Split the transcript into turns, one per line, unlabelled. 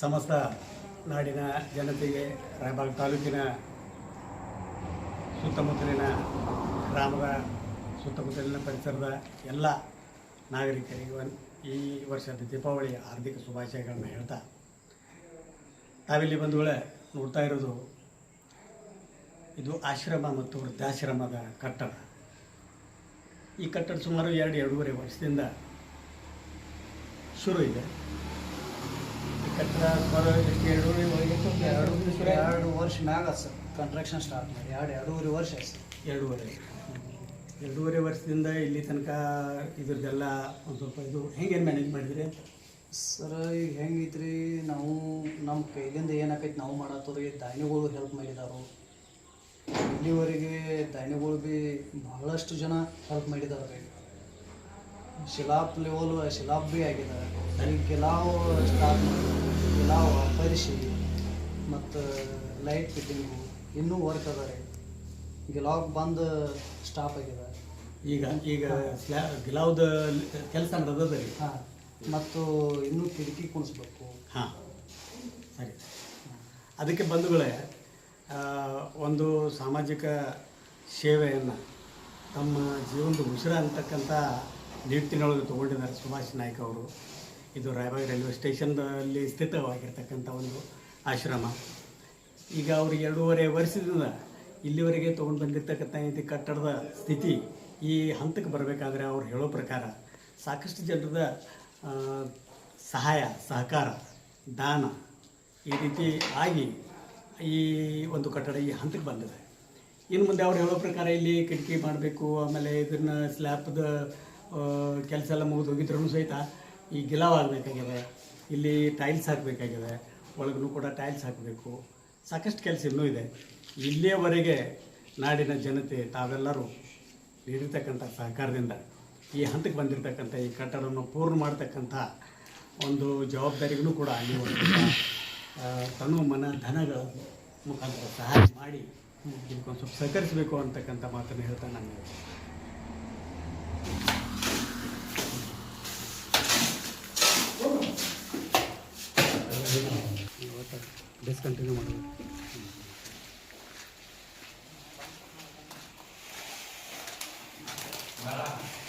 ಸಮಸ್ತ ನಾಡಿನ ಜನತೆಗೆ, ರಾಯಬಾಗ ತಾಲೂಕಿನ ಸುತ್ತಮುತ್ತಲಿನ ಗ್ರಾಮದ ಸುತ್ತಮುತ್ತಲಿನ ಪರಿಸರದ ಎಲ್ಲ ನಾಗರಿಕರಿಗೆ ಈ ವರ್ಷದ ದೀಪಾವಳಿ ಹಾರ್ದಿಕ ಶುಭಾಶಯಗಳನ್ನು ಹೇಳ್ತಾ, ತಾವಿಲ್ಲಿ ಬಂಧುಗಳೇ ನೋಡ್ತಾ ಇರೋದು, ಇದು ಆಶ್ರಮ ಮತ್ತು ವೃದ್ಧಾಶ್ರಮದ ಕಟ್ಟಡ. ಈ ಕಟ್ಟಡ ಸುಮಾರು ಎರಡು, ಎರಡೂವರೆ ವರ್ಷದಿಂದ ಶುರು ಇದೆ ಈ ಕಟ್ಟಡ ಸುಮಾರು ಎಷ್ಟು ಎರಡೂವರೆ ಎಷ್ಟು? ಎರಡು ವರ್ಷ
ಮ್ಯಾಗ ಸರ್ ಕನ್ಸ್ಟ್ರಕ್ಷನ್ ಸ್ಟಾರ್ಟ್ ಮಾಡಿ. ಎರಡು ಎರಡೂವರೆ ವರ್ಷ ಸರ್.
ಎರಡೂವರೆ ಎರಡೂವರೆ ವರ್ಷದಿಂದ ಇಲ್ಲಿ ತನಕ ಇದ್ರದ್ದೆಲ್ಲ ಒಂದು ಸ್ವಲ್ಪ ಇದು ಹೆಂಗೇನು ಮ್ಯಾನೇಜ್ ಮಾಡಿದ್ರಿ?
ಸರ್ ಈಗ ಹೆಂಗೈತ್ರಿ ನಾವು ನಮ್ಮ ಕೈಲಿಂದ ಏನಾಕೈತಿ ನಾವು ಮಾಡತ್ತದ್ರಿ ದಾನಿಗಳು ಹೆಲ್ಪ್ ಮಾಡಿದಾರು. ಇಲ್ಲಿವರೆಗೆ ದಾನಿಗಳು ಭೀ ಬಹಳಷ್ಟು ಜನ ಹೆಲ್ಪ್ ಮಾಡಿದಾರ ರೀ. ಶಿಲಾಪ್ ಲೆವೆಲ್ ಶಿಲಾಪ್ ಭೀ ಆಗಿದ್ದಾರೆ ಕೆಲವು ಸ್ಟಾರ್ಟ್ ಮಾಡಿದ್ರು. ಗಿಲಾವ್ ಪರಿಶಿ ಮತ್ತು ಲೈಟ್ ಫಿಟ್ಟಿಂಗು ಇನ್ನೂ ವರ್ಕ್ ಅದ ರೀ ಗಿಲಾವ್ ಬಂದು ಸ್ಟಾಪ್ ಆಗಿದೆ.
ಈಗ ಈಗ ಸ್ಲ್ಯಾ ಗಿಲಾವ್ದ ಕೆಲಸ ನಡೆದದ ರೀ
ಹಾಂ. ಮತ್ತು ಇನ್ನೂ ಕಿಟಕಿ ಕುಣಿಸ್ಬೇಕು
ಹಾಂ. ಸರಿ. ಅದಕ್ಕೆ ಬಂಧುಗಳೇ ಒಂದು ಸಾಮಾಜಿಕ ಸೇವೆಯನ್ನು ತಮ್ಮ ಜೀವನದ ಉಸಿರ ಅಂತಕ್ಕಂಥ ನಿಟ್ಟಿನೊಳಗೆ ತೊಗೊಂಡಿದ್ದಾರೆ ಸುಭಾಷ್ ನಾಯ್ಕ ಅವರು. ಇದು ರಾಯಬಾಗ್ ರೈಲ್ವೆ ಸ್ಟೇಷನ್ದಲ್ಲಿ ಸ್ಥಿತವಾಗಿರ್ತಕ್ಕಂಥ ಒಂದು ಆಶ್ರಮ. ಈಗ ಅವರು ಎರಡೂವರೆ ವರ್ಷದಿಂದ ಇಲ್ಲಿವರೆಗೆ ತೊಗೊಂಡು ಬಂದಿರತಕ್ಕಂಥ ಇದು ಕಟ್ಟಡದ ಸ್ಥಿತಿ ಈ ಹಂತಕ್ಕೆ ಬರಬೇಕಾದ್ರೆ ಅವ್ರು ಹೇಳೋ ಪ್ರಕಾರ ಸಾಕಷ್ಟು ಜನರದ ಸಹಾಯ, ಸಹಕಾರ, ದಾನ ಈ ರೀತಿ ಆಗಿ ಈ ಒಂದು ಕಟ್ಟಡ ಈ ಹಂತಕ್ಕೆ ಬಂದಿದೆ. ಇನ್ನು ಮುಂದೆ ಅವ್ರು ಹೇಳೋ ಪ್ರಕಾರ ಇಲ್ಲಿ ಕಿಟಕಿ ಮಾಡಬೇಕು, ಆಮೇಲೆ ಇದನ್ನ ಸ್ಲ್ಯಾಬ್ದ ಕೆಲಸ ಎಲ್ಲ ಮುಗಿದು ಹೋಗಿದ್ರೂ ಸಹಿತ ಈ ಗಿಲಾವ್ ಆಗಬೇಕಾಗಿದೆ, ಇಲ್ಲಿ ಟೈಲ್ಸ್ ಹಾಕಬೇಕಾಗಿದೆ ಒಳಗೂ ಕೂಡ ಟೈಲ್ಸ್ ಹಾಕಬೇಕು. ಸಾಕಷ್ಟು ಕೆಲಸ ಇನ್ನೂ ಇದೆ. ಇಲ್ಲಿಯವರೆಗೆ ನಾಡಿನ ಜನತೆ, ತಾವೆಲ್ಲರೂ ನೀಡಿರ್ತಕ್ಕಂಥ ಸಹಕಾರದಿಂದ ಈ ಹಂತಕ್ಕೆ ಬಂದಿರತಕ್ಕಂಥ ಈ ಕಟ್ಟಡವನ್ನು ಪೂರ್ಣ ಮಾಡ್ತಕ್ಕಂಥ ಒಂದು ಜವಾಬ್ದಾರಿಗೂ ಕೂಡ ನೀವು ತನು ಮನ, ಧನಗಳ ಮುಖಾಂತರ ಸಹಾಯ ಮಾಡಿ ಇದಕ್ಕೊಂದು ಸ್ವಲ್ಪ ಸಹಕರಿಸಬೇಕು ಅಂತಕ್ಕಂಥ ಮಾತನ್ನು ಹೇಳ್ತಾ ನಾನು सर डिसकंटिन्यू Thank.